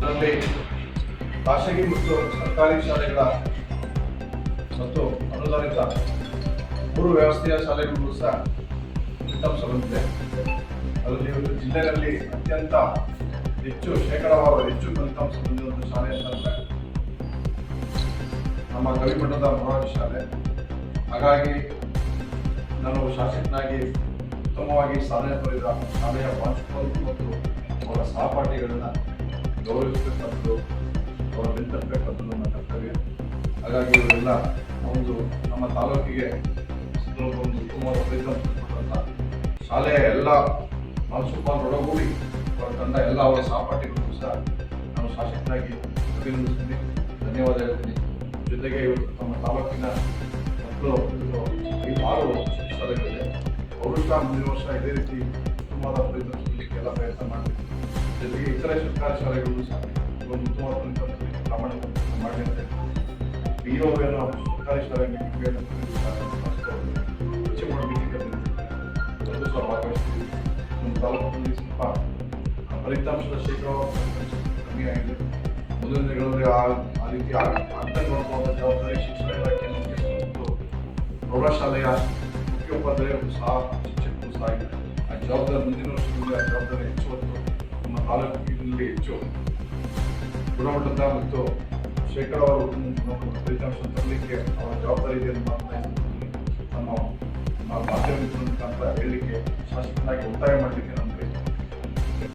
ಅದರಲ್ಲಿ ಖಾಸಗಿ ಮತ್ತು ಸರ್ಕಾರಿ ಶಾಲೆಗಳ ಮತ್ತು ಅನುದಾನಿತ ಮೂರು ವ್ಯವಸ್ಥೆಯ ಶಾಲೆಗಳಿಗೂ ಸಹ ಫಲಿತಾಂಶ ಬಂದಿದೆ ಅದರಲ್ಲಿ ಒಂದು ಜಿಲ್ಲೆಯಲ್ಲಿ ಅತ್ಯಂತ ಹೆಚ್ಚು ಶೇಕಡಾವಾರು ಹೆಚ್ಚು ಫಲಿತಾಂಶ ಬಂದಿರುವಂಥ ಶಾಲೆ ಅಂತ ನಮ್ಮ ಗವಿಮಠದ ಮೊರಾರ್ಜಿ ಶಾಲೆ. ಹಾಗಾಗಿ ನಾನು ಶಾಸಕನಾಗಿ ಉತ್ತಮವಾಗಿ ಸಾಧನೆ ಪಡೆದ ಶಾಲೆಯ ಪ್ರಾಂಶುಪಾಲರು ಮತ್ತು ಅವರ ಸಹಪಾಠಿಗಳನ್ನ ಗೌರವಿಸಬೇಕಂತದ್ದು ಅವರ ಬೆಂತಟ್ಟಬೇಕಂತ ನನ್ನ ಕರ್ತವ್ಯ ಹಾಗಾಗಿ ಇವರೆಲ್ಲ ಒಂದು ನಮ್ಮ ತಾಲೂಕಿಗೆ ಒಂದು ಉತ್ತಮವಾದ ಫಲಿತಾಂಶ ಶಾಲೆಯ ಎಲ್ಲ ನಾವು ಸುಮಾರು ಒಳಗೂಡಿ ಅವರ ತಂಡ ಎಲ್ಲ ಅವರ ಸಹಪಾಠಿಗಳು ಸಹ ನಾನು ಶಾಸಕನಾಗಿ ಅಭಿನಂದಿಸ್ತೀನಿ. ಧನ್ಯವಾದ ಹೇಳ್ತೀನಿ. ಜೊತೆಗೆ ಇವತ್ತು ನಮ್ಮ ತಾಲೂಕಿನ ಮಕ್ಕಳು ಈ ಆರು ಶಾಲೆಗಳಿದೆ. ಅವರು ಸಹ ಮುಂದಿನ ವರ್ಷ ಇದೇ ರೀತಿ ಉತ್ತಮವಾದ ಫಲಿತಾಂಶ ಎಲ್ಲ ಪ್ರಯತ್ನ ಮಾಡ್ತೀವಿ. ಜೊತೆಗೆ ಇತರ ಸರ್ಕಾರಿ ಶಾಲೆಗಳು ಸಹ ಒಂದು ಪ್ರಯತ್ನ ಮಾಡಿ ಸರ್ಕಾರಿ ಶಾಲೆಗೆ ಹೆಚ್ಚು ಮಾಡಬೇಕಿದೆ ಅದು ನಮ್ಮ ತಾಲೂಕಿನಲ್ಲಿ ಸ್ವಲ್ಪ ಫಲಿತಾಂಶದ ಕಮ್ಮಿ ಆಗಿದೆ ಮುಂದಿನ ದಿನಗಳಲ್ಲಿ ಆ ರೀತಿ ಜವಾಬ್ದಾರಿ ಶಿಕ್ಷಣ ಇಲಾಖೆ ಪ್ರೌಢಶಾಲೆಯ ಮುಖ್ಯೋಪಾಧ್ಯಾಯರು ಸಹ ಶಿಕ್ಷಕರು ಸಹ ಆ ಜವಾಬ್ದಾರಿ ಮುಂದಿನ ವರ್ಷಗಳಲ್ಲಿ ಆ ಜವಾಬ್ದಾರಿ ತಾಲೂಕಿನಲ್ಲಿ ಹೆಚ್ಚು ಗುಣಮಟ್ಟದ ಮತ್ತು ಶೇಕಡಾವಾರು ಫಲಿತಾಂಶ ತರಲಿಕ್ಕೆ ಅವರ ಜವಾಬ್ದಾರಿ ಇದೆ ಅಂತ ನಮ್ಮ ಮಾಧ್ಯಮ ಮುಖಾಂತರ ಹೇಳಲಿಕ್ಕೆ